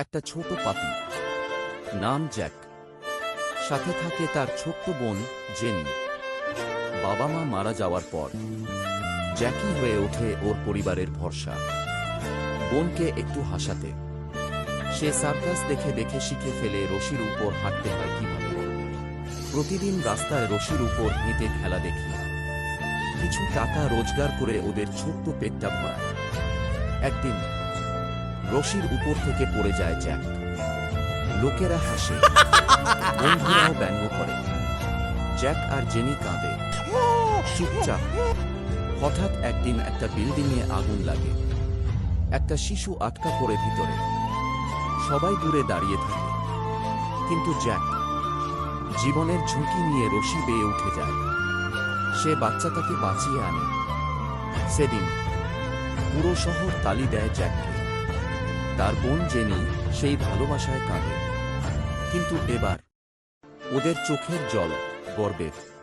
একটা ছোট পাপি নাম জ্যাক। সাথে থাকে তার ছোট্ট বোন জেনি। বাবা মা মারা যাওয়ার পর জ্যাকি হয়ে ওঠে ওর পরিবারের ভরসা। বোনকে একটু হাসাতে। সে সার্কাস দেখে দেখে শিখে ফেলে রশির উপর হাঁটতে হয় কীভাবে। প্রতিদিন রাস্তায় রশির উপর হেঁটে খেলা দেখি। কিছু টাকা রোজগার করে ওদের ছোট্ট পেটটা ভরায়। একদিন রশির উপর থেকে পড়ে যায় জ্যাক। লোকেরা হাসে। বন্ধুরাও ব্যঙ্গ করে। জ্যাক আর জেনি কাঁদে। চুপচাপ। হঠাৎ একদিন একটা বিল্ডিংয়ে আগুন লাগে। একটা শিশু আটকা পড়ে ভিতরে। সবাই দূরে দাঁড়িয়ে থাকে। কিন্তু জ্যাক জীবনের ঝুঁকি নিয়ে রশি বেয়ে উঠে যায়। সে বাচ্চাটাকে বাঁচিয়ে আনে। সেদিন পুরো শহর তালি দেয় জ্যাককে। তার বোন জেনি সেই ভালোবাসায় কাঁদে। কিন্তু এবার ওদের চোখের জল গর্বের।